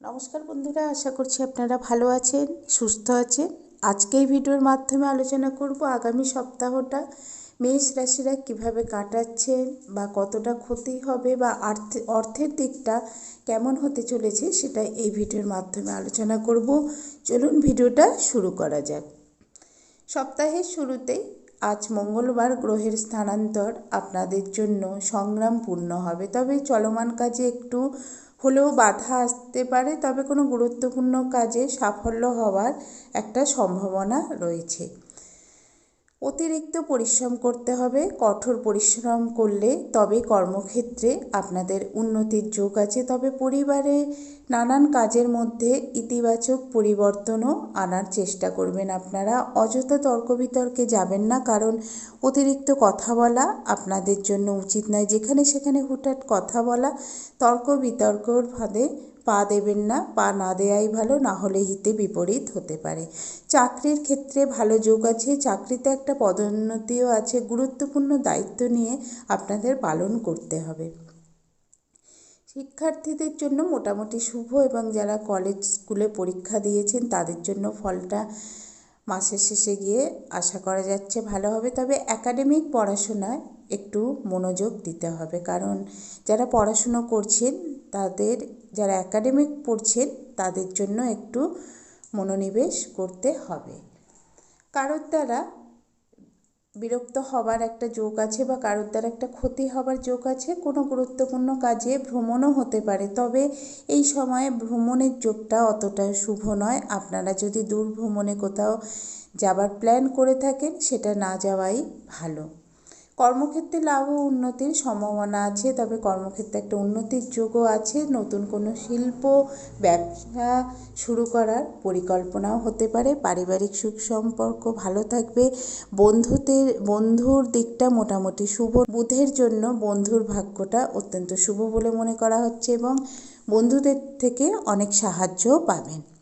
নমস্কার বন্ধুরা, আশা করছি আপনারা ভালো আছেন, সুস্থ আছেন। আজকে এই ভিডিওর মাধ্যমে আলোচনা করব আগামী সপ্তাহটা মেষ রাশিরা কীভাবে কাটাচ্ছেন বা কতটা ক্ষতি হবে বা অর্থের দিকটা কেমন হতে চলেছে সেটা এই ভিডিওর মাধ্যমে আলোচনা করব। চলুন ভিডিওটা শুরু করা যাক। সপ্তাহের শুরুতেই আজ মঙ্গলবার গ্রহের স্থানান্তর আপনাদের জন্য সংগ্রামপূর্ণ হবে, তবে চলমান কাজে একটু হলেও বাধা আসতে পারে তবে কোনো গুরুত্বপূর্ণ কাজে সাফল্য হওয়ার একটা সম্ভাবনা রয়েছে। অতিরিক্ত পরিশ্রম করতে হবে, কঠোর পরিশ্রম করলে তবে কর্মক্ষেত্রে আপনাদের উন্নতির যোগ আছে। তবে পরিবারে নানান কাজের মধ্যে ইতিবাচক পরিবর্তনও আনার চেষ্টা করবেন আপনারা। অযথা তর্ক বিতর্কে যাবেন না, কারণ অতিরিক্ত কথা বলা আপনাদের জন্য উচিত নয়। যেখানে সেখানে হুটহাট কথা বলা তর্ক বিতর্কর ফাঁদে পা দেবেন না, পা না দেওয়াই ভালো, না হলে হিতে বিপরীত হতে পারে। চাকরির ক্ষেত্রে ভালো যোগ আছে, চাকরিতে একটা পদোন্নতিও আছে, গুরুত্বপূর্ণ দায়িত্ব নিয়ে আপনাদের পালন করতে হবে। শিক্ষার্থীদের জন্য মোটামুটি শুভ এবং যারা কলেজ স্কুলে পরীক্ষা দিয়েছেন, তাদের জন্য ফলটা মাসের শেষে গিয়ে আশা করা যাচ্ছে ভালো হবে। তবে একাডেমিক পড়াশোনায় একটু মনোযোগ দিতে হবে, কারণ যারা পড়াশুনো করছেন তাদের, যারা একাডেমিক পড়ছেন, তাদের জন্য একটু মনোনিবেশ করতে হবে। কারোর দ্বারা বিরক্ত হবার একটা যোগ আছে বা কারোর দ্বারা একটা ক্ষতি হবার যোগ আছে, কোনো গুরুত্বপূর্ণ কাজে ভ্রমণও হতে পারে। তবে এই সময়ে ভ্রমণের যোগটা অতটা শুভ নয়। আপনারা যদি দূর ভ্রমণে কোথাও যাবার প্ল্যান করে থাকেন, সেটা না যাওয়াই ভালো। কর্মক্ষেত্রে লাভ ও উন্নতির সম্ভাবনা আছে, তবে কর্মক্ষেত্রে একটা উন্নতির যোগও আছে। নতুন কোনো শিল্প, ব্যবসা শুরু করার পরিকল্পনাও হতে পারে। পারিবারিক সুখ সম্পর্ক ভালো থাকবে। বন্ধুদের, বন্ধুর দিকটা মোটামুটি শুভ। বুধের জন্য বন্ধুর ভাগ্যটা অত্যন্ত শুভ বলে মনে করা হচ্ছে এবং বন্ধুদের থেকে অনেক সাহায্যও পাবেন।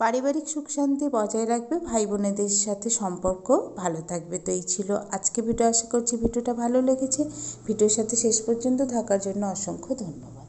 পারিবারিক সুখ শান্তি বজায় রাখবে ভাই বোনেদের সাথে সম্পর্ক ভালো থাকবে। তো এই ছিল আজকে ভিডিও। আশা করছি ভিডিওটা ভালো লেগেছে। ভিডিওর সাথে শেষ পর্যন্ত থাকার জন্য অসংখ্য ধন্যবাদ।